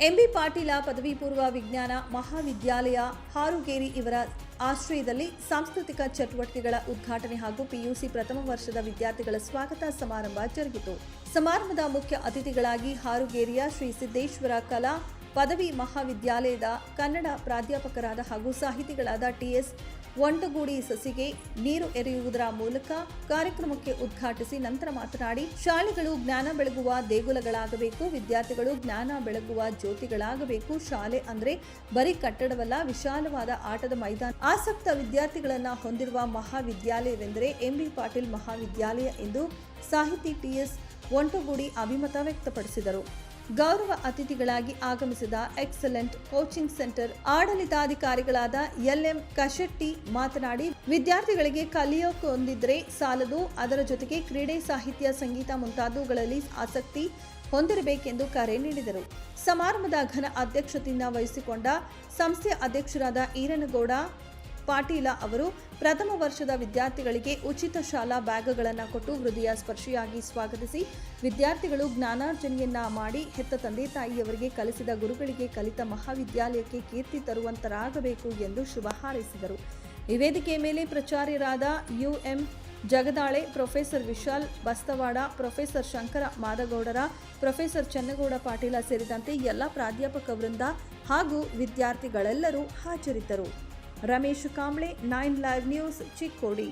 MB Patil ಪದವಿ ಪೂರ್ವ ವಿಜ್ಞಾನ ಮಹಾವಿದ್ಯಾಲಯ ಹಾರುಗೇರಿ ಇವರ ಆಶ್ರಯದಲ್ಲಿ ಸಾಂಸ್ಕೃತಿಕ ಚಟುವಟಿಕೆಗಳ ಉದ್ಘಾಟನೆ ಹಾಗೂ ಪಿಯುಸಿ ಪ್ರಥಮ ವರ್ಷದ ವಿದ್ಯಾರ್ಥಿಗಳ ಸ್ವಾಗತ ಸಮಾರಂಭ ಜರುಗಿತು. ಸಮಾರಂಭದ ಮುಖ್ಯ ಅತಿಥಿಗಳಾಗಿ ಹಾರುಗೇರಿಯ ಶ್ರೀ ಸಿದ್ದೇಶ್ವರ ಕಲಾ, ಪದವಿ ಮಹಾವಿದ್ಯಾಲಯದ ಕನ್ನಡ ಪ್ರಾಧ್ಯಾಪಕರಾದ ಹಾಗೂ ಸಾಹಿತಿಗಳಾದ ಟಿಎಸ್ ಒಂಟಗೂಡಿ ಸಸಿಗೆ ನೀರು ಎರೆಯುವುದರ ಮೂಲಕ ಕಾರ್ಯಕ್ರಮಕ್ಕೆ ಉದ್ಘಾಟಿಸಿ ನಂತರ ಮಾತನಾಡಿ, ಶಾಲೆಗಳು ಜ್ಞಾನ ಬೆಳಗುವ ದೇಗುಲಗಳಾಗಬೇಕು, ವಿದ್ಯಾರ್ಥಿಗಳು ಜ್ಞಾನ ಬೆಳಗುವ ಜ್ಯೋತಿಗಳಾಗಬೇಕು. ಶಾಲೆ ಅಂದ್ರೆ ಬರೀ ಕಟ್ಟಡವಲ್ಲ, ವಿಶಾಲವಾದ ಆಟದ ಮೈದಾನ. ಆಸಕ್ತ ವಿದ್ಯಾರ್ಥಿಗಳನ್ನ ಹೊಂದಿರುವ ಮಹಾವಿದ್ಯಾಲಯವೆಂದರೆ ಎಂಬಿ ಪಾಟೀಲ್ ಮಹಾವಿದ್ಯಾಲಯ ಎಂದು ಸಾಹಿತಿ ಟಿಎಸ್ ಒಂಟುಗೂಡಿ ಅಭಿಮತ ವ್ಯಕ್ತಪಡಿಸಿದರು. ಗೌರವ ಅತಿಥಿಗಳಾಗಿ ಆಗಮಿಸಿದ ಎಕ್ಸಲೆಂಟ್ ಕೋಚಿಂಗ್ ಸೆಂಟರ್ ಆಡಳಿತಾಧಿಕಾರಿಗಳಾದ ಎಲ್ಎಂ ಕಶೆಟ್ಟಿ ಮಾತನಾಡಿ, ವಿದ್ಯಾರ್ಥಿಗಳಿಗೆ ಕಲಿಯೋಕೊಂದಿದ್ರೆ ಸಾಲದು. ಅದರ ಜೊತೆಗೆ ಕ್ರೀಡೆ, ಸಾಹಿತ್ಯ, ಸಂಗೀತ ಮುಂತಾದವುಗಳಲ್ಲಿ ಆಸಕ್ತಿ ಹೊಂದಿರಬೇಕೆಂದು ಕರೆ ನೀಡಿದರು. ಸಮಾರಂಭದ ಘನ ಅಧ್ಯಕ್ಷತೆಯಿಂದ ವಹಿಸಿಕೊಂಡ ಸಂಸ್ಥೆಯ ಅಧ್ಯಕ್ಷರಾದ ಈರನಗೌಡ ಪಾಟೀಲ ಅವರು ಪ್ರಥಮ ವರ್ಷದ ವಿದ್ಯಾರ್ಥಿಗಳಿಗೆ ಉಚಿತ ಶಾಲಾ ಬ್ಯಾಗ್ಗಳನ್ನು ಕೊಟ್ಟು ಹೃದಯ ಸ್ಪರ್ಶಿಯಾಗಿ ಸ್ವಾಗತಿಸಿ, ವಿದ್ಯಾರ್ಥಿಗಳು ಜ್ಞಾನಾರ್ಜನೆಯನ್ನ ಮಾಡಿ ಹೆತ್ತ ತಂದೆ ತಾಯಿಯವರಿಗೆ ಕಲಿಸಿದ ಗುರುಗಳಿಗೆ ಕಲಿತ ಮಹಾವಿದ್ಯಾಲಯಕ್ಕೆ ಕೀರ್ತಿ ತರುವಂತರಾಗಬೇಕು ಎಂದು ಶುಭ ಹಾರೈಸಿದರು. ಈ ವೇದಿಕೆಯ ಮೇಲೆ ಪ್ರಚಾರ್ಯರಾದ ಯುಎಂ Jagadale, professor Vishal Bastawad, professor Shankar Madagoudar, professor Channagouda Patil ಸೇರಿದಂತೆ ಎಲ್ಲ ಪ್ರಾಧ್ಯಾಪಕ ವೃಂದ ಹಾಗೂ ವಿದ್ಯಾರ್ಥಿಗಳೆಲ್ಲರೂ ಹಾಜರಿದ್ದರು. Ramesh Kamble nine live news Chikkodi.